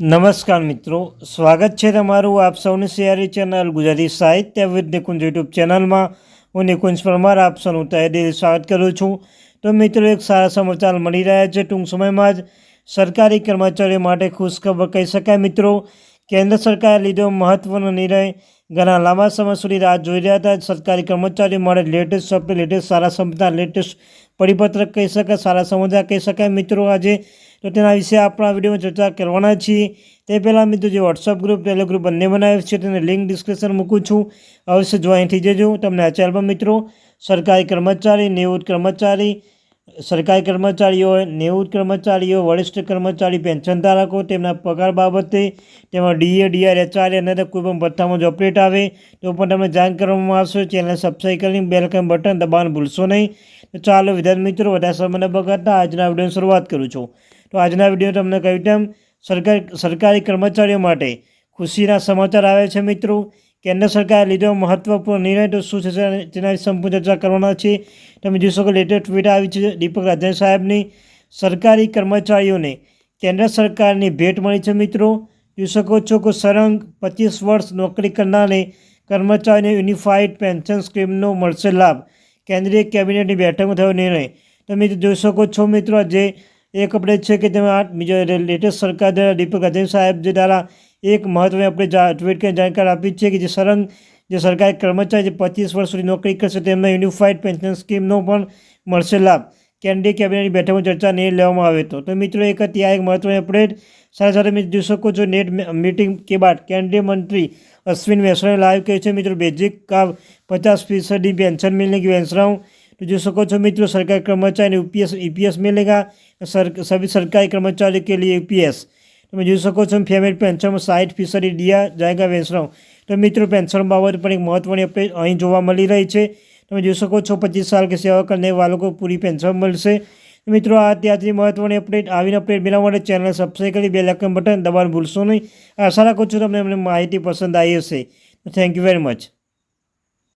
નમસ્કાર મિત્રો, સ્વાગત છે તમારું આપ સૌની સિયારી ચેનલ ગુજરાતી સાહિત્ય વિદ નિકુંજ યુટ્યુબ ચેનલમાં. હું નિકુંજ પરમાર, આપ સૌનું તહે સ્વાગત કરું છું. તો મિત્રો, એક સારા સમાચાર મળી રહ્યા છે ટૂંક સમયમાં જ. સરકારી કર્મચારીઓ માટે ખુશખબર કહી શકાય મિત્રો. કેન્દ્ર સરકારે લીધો મહત્વનો નિર્ણય. ઘણા લાંબા સમય સુધી રાહ જોઈ રહ્યા હતા. સરકારી કર્મચારીઓ મળે લેટેસ્ટ સોફ્ટવેર, લેટેસ્ટ સારા સમાચાર લેટેસ્ટ પરિપત્ર કહી શકાય, સારા સમાચાર કહી શકાય. મિત્રો, આજે તો તેના વિશે આપણા વિડીયોમાં ચર્ચા કરવાના છીએ. તે પહેલાં મિત્રો, જે વોટ્સઅપ ગ્રુપ ટેલિગ્રુપ ગ્રુપ બંને બનાવ્યું છે, તેને લિંક ડિસ્ક્રિપ્શન મૂકું છું. અવશ્ય જોઈન થઈ જજો. તમને આ ચેનલમાં મિત્રો, સરકારી કર્મચારી, નિવૃત્ત કર્મચારી સરકારી કર્મચારીઓ, નેવું કર્મચારીઓ, વરિષ્ઠ કર્મચારી, પેન્શન ધારકો, તેમના પગાર બાબતે તેમાં ડીએ ડીઆર એચઆર અને કોઈ પણ ભથ્થામાં જો અપડેટ આવે, તો પણ તમને જાણ કરવામાં આવશે. ચેનલ સબસ્ક્રાઈબ કરીને બેલકન બટન દબાવવાનું ભૂલશો નહીં. તો ચાલો, વિદ્યાર્થી મિત્રો, વધારે સમયને બગાડતા આજના વિડીયોની શરૂઆત કરું છું. તો આજના વીડિયો તમને કહ્યું તેમ સરકારી સરકારી કર્મચારીઓ માટે ખુશીના સમાચાર આવે છે મિત્રો. કેન્દ્ર સરકારે લીધો મહત્વપૂર્ણ નિર્ણય તો શું થશે તેના સંપૂર્ણ ચર્ચા કરવાના છે તમે જોઈ શકો લેટેસ્ટ ટ્વીટ આવી છે દીપક રાજન સાહેબની. સરકારી કર્મચારીઓને કેન્દ્ર સરકારની ભેટ મળી છે મિત્રો. જોઈ શકો છો કે સરંગ પચીસ વર્ષ નોકરી કરનારને કર્મચારીને યુનિફાઈડ પેન્શન સ્કીમનો મળશે લાભ. કેન્દ્રીય કેબિનેટની બેઠકમાં થયો નિર્ણય. તમે જોઈ શકો છો મિત્રો જે એક અપડેટ છે કે તેમાં બીજો લેટેસ્ટ સરકાર દ્વારા દીપક અધેવ સાહેબ જે દ્વારા એક મહત્વની આપણે ટ્વીટ કરીને જાણકારી આપી છે કે જે સરંગ જે સરકારી કર્મચારી જે પચીસ વર્ષ સુધી નોકરી કરશે તેમને યુનિફાઈડ પેન્શન સ્કીમનો પણ મળશે લાભ. કેન્ડી કેબિનેટની બેઠકમાં ચર્ચા નહીં લેવામાં આવે તો. તો મિત્રો, એક હતી આ એક મહત્વની અપડેટ સાથે સાથે મિત્રો જોઈ શકો છો નેટ મીટિંગ કે બાદ કેન્દ્રીય મંત્રી અશ્વિન વૈષ્ણવે લાઈવ કહે છે, મિત્રો બેઝિક કા પચાસ ફીસદી પેન્શન મિલને की વેન્સરાઉ तो जो सको છો મિત્રો સરકારી કર્મચારી यूपीएस ईपीएस मिलेगा सर सभी सरकारी कर्मचारी के लिए यूपीएस તમે જોઈ શકો છો ફેમિલી પેન્શનમાં સાઠ ફીસદી દિયા જાયગા વેચરાઉ તો મિત્રો પેન્શન બાબત પણ એક મહત્વની અપડેટ અહીં જોવા મળી રહી છે તમે જોઈ શકો છો પચીસ સાલ કે સેવા કરને વાળો પૂરી પેન્શન મળશે મિત્રો આ ત્યાંથી મહત્વની અપડેટ આવીને અપડેટ મેળવવા માટે ચેનલ સબસ્ક્રાઈબ કરી બે લાઇકન બટન દબાવવાનું ભૂલશો નહીં આશા રાખું છું તમને અમને માહિતી પસંદ આવી હશે થેન્ક યુ વેરી મચ